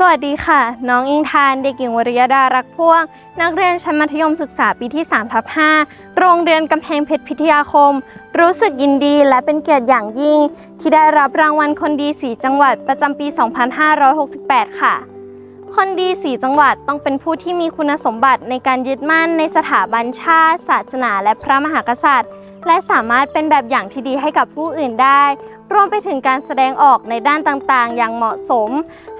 สวัสดีค่ะ น้องอิงทาน เด็กหญิงวริยดารักพ่วง นักเรียนชั้นมัธยมศึกษาปีที่3ทับ5โรงเรียนกำแพงเพชรพิทยาคม รู้สึกยินดีและเป็นเกียรติอย่างยิ่ง ที่ได้รับรางวัลคนดีสีจังหวัดประจำปี 2568 ค่ะ คนดีสีจังหวัดต้องเป็นผู้ที่มีคุณสมบัติในการยึดมั่นในสถาบันชาติ ศาสนา และพระมหากษัตริย์ และสามารถเป็นแบบอย่างที่ดีให้กับผู้อื่นได้ รวมไปถึงการแสดงออกในด้านต่างๆ อย่างเหมาะสม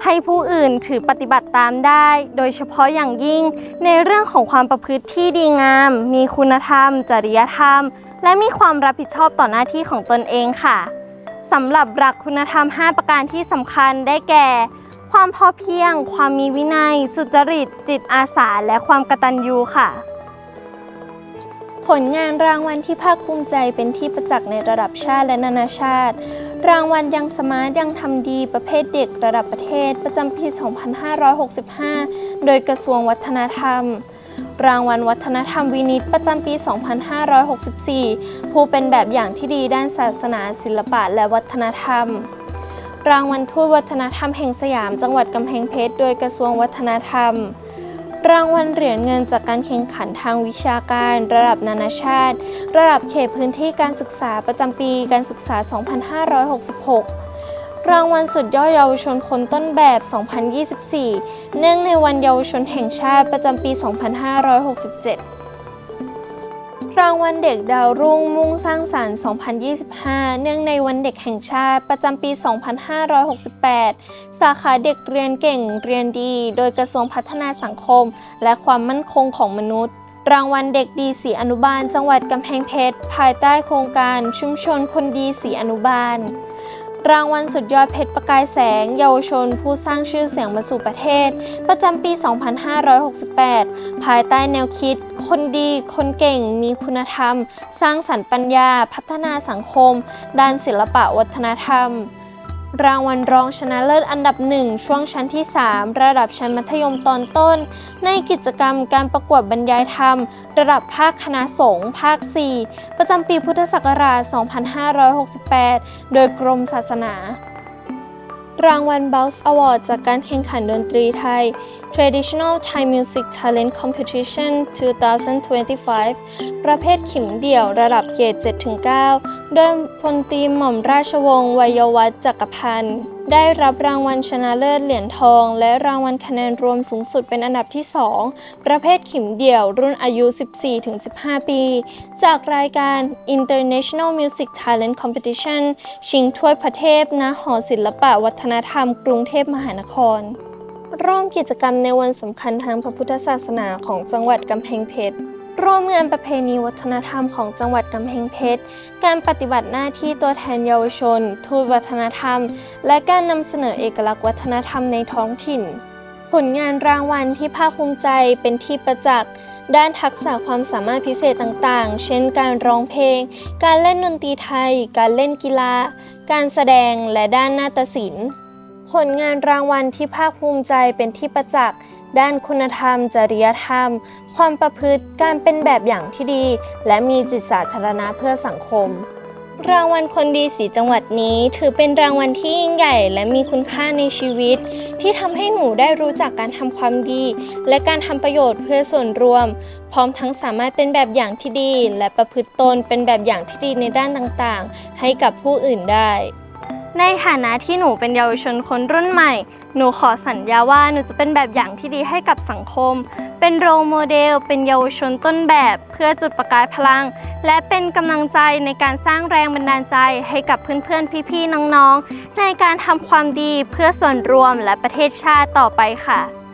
ให้ผู้อื่นถือปฏิบัติตามได้ โดยเฉพาะอย่างยิ่ง ในเรื่องของความประพฤติที่ดีงาม มีคุณธรรม จริยธรรม และมีความรับผิดชอบต่อหน้าที่ของตนเองค่ะสำหรับหลักคุณธรรม 5 ประการที่สำคัญได้แก่ ความพอเพียง ความมีวินัย สุจริต จิตอาสา และความกตัญญูค่ะ ผลงานรางวัลที่ภาคภูมิใจเป็นที่ประจักษ์ในระดับชาติและนานาชาติ รางวัลยังสมาร์ทยังทำดีประเภทเด็กระดับประเทศประจำปี 2565 โดยกระทรวงวัฒนธรรม รางวัลวัฒนธรรมวินิตประจำปี 2564 ผู้เป็นแบบอย่างที่ดีด้านศาสนา ศิลปะและวัฒนธรรม รางวัลทูตวัฒนธรรมแห่งสยาม จังหวัดกำแพงเพชร โดยกระทรวงวัฒนธรรม รางวัลเหรียญเงินจากการแข่งขันทางวิชาการ ระดับนานาชาติ ระดับเขตพื้นที่การศึกษาประจำปีการศึกษา 2566 รางวัลสุดยอดเยาวชนคนต้นแบบ 2024 เนื่องในวันเยาวชนแห่งชาติประจำปี 2567 รางวัลเด็กดาวรุ่งมุ่งสร้างสรรค์ 2025 เนื่องในวันเด็กแห่งชาติประจำปี 2568 สาขาเด็กเรียนเก่งเรียนดี โดยกระทรวงพัฒนาสังคม และความมั่นคงของมนุษย์ รางวัลเด็กดีสีอนุบาล จังหวัดกำแพงเพชร ภายใต้โครงการชุมชนคนดีสีอนุบาล รางวัลสุดยอดเพชรประกายแสง เยาวชน ผู้สร้างชื่อเสียงมาสู่ประเทศ ประจำปี 2568 ภายใต้แนวคิด คนดี คนเก่ง มีคุณธรรม สร้างสรรค์ปัญญา พัฒนาสังคม ด้านศิลปะวัฒนธรรม รางวัลรองชนะเลิศอันดับหนึ่งช่วงชั้นที่ 3 ระดับชั้นมัธยมตอนต้น ในกิจกรรมการประกวดบรรยายธรรม ระดับภาคคณะสงฆ์ภาค 4 ประจำปีพุทธศักราช 2568 โดยกรมศาสนา รางวัล b o u n c e Award จากการแข่งขันดนตรีไทย Traditional Thai Music Talent Competition 2025 ประเภทขิมเดี่ยวระดับเกรด7-9 โดยพลตรีหม่อมราชวงศ์วัยวัฒน์จักรพันธ์ ได้รับรางวัลชนะเลิศเหรียญทอง และรางวัลคะแนนรวมสูงสุดเป็นอันดับที่ 2 ประเภทขิมเดี่ยวรุ่นอายุ 14-15 ปี จากรายการ International Music Talent Competition ชิงถ้วยพระเทพณหอศิลปะวัฒนธรรม กรุงเทพมหานคร ร่วมกิจกรรมในวันสำคัญทางพระพุทธศาสนาของจังหวัดกำแพงเพชร ร่วมงานประเพณีวัฒนธรรมของจังหวัดกำแพงเพชร การปฏิบัติหน้าที่ตัวแทนเยาวชน ทูตวัฒนธรรม และการนำเสนอเอกลักษณ์วัฒนธรรมในท้องถิ่น ผลงานรางวัลที่ภาคภูมิใจเป็นที่ประจักษ์ ด้านทักษะความสามารถพิเศษต่างๆ เช่นการร้องเพลง การเล่นดนตรีไทย การเล่นกีฬา การแสดงและด้านนาฏศิลป์ผลงานรางวัลที่ภาคภูมิใจเป็นที่ประจักษ์ ด้านคุณธรรม จริยธรรม ความประพฤติการเป็นแบบอย่างที่ดี และมีจิตสาธารณะเพื่อสังคม รางวัลคนดีสีจังหวัดนี้ ถือเป็นรางวัลที่ยิ่งใหญ่ และมีคุณค่าในชีวิต ที่ทำให้หนูได้รู้จักการทำความดี และการทำประโยชน์เพื่อส่วนรวม พร้อมทั้งสามารถเป็นแบบอย่างที่ดี และประพฤติตนเป็นแบบอย่างที่ดีในด้านต่างๆ ให้กับผู้อื่นได้ ในฐานะที่หนูเป็นเยาวชนคนรุ่นใหม่ หนูขอสัญญาว่าหนูจะเป็นแบบอย่างที่ดีให้กับสังคม เป็นโรโมเดล เป็นเยาวชนต้นแบบ เพื่อจุดประกายพลัง และเป็นกำลังใจในการสร้างแรงบันดาลใจให้กับเพื่อนๆ พี่ๆ น้องๆ ในการทำความดีเพื่อส่วนรวมและประเทศชาติต่อไปค่ะ